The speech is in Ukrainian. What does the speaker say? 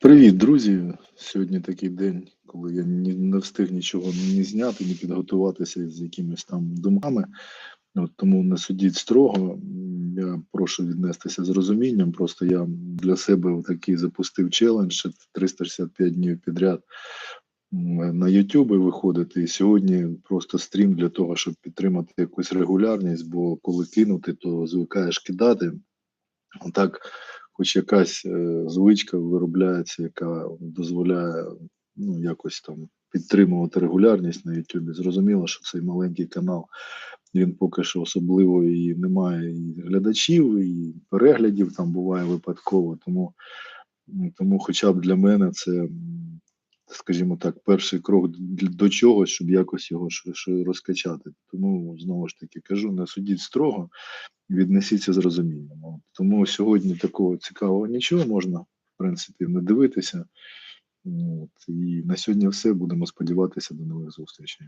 Привіт, друзі! Сьогодні такий день, коли я не встиг нічого ні зняти, ні підготуватися з якимись там думками. От, тому не судіть строго. Я прошу віднестися з розумінням. Просто я для себе такий запустив челендж ще 365 днів підряд на YouTube виходити. І сьогодні просто стрім для того, щоб підтримати якусь регулярність, бо коли кинути, то звикаєш кидати. Так, хоч якась е, звичка виробляється, яка дозволяє ну, якось там підтримувати регулярність на YouTube. Зрозуміло, що цей маленький канал він поки що особливо і немає і глядачів, і переглядів там буває випадково. Тому, тому хоча б для мене це, скажімо так, перший крок до чогось, щоб якось його розкачати. Тому знову ж таки кажу, не судіть строго віднесіться з розумінням. Тому сьогодні такого цікавого нічого можна, в принципі, не дивитися. От. І на сьогодні все. Будемо сподіватися до нових зустрічей.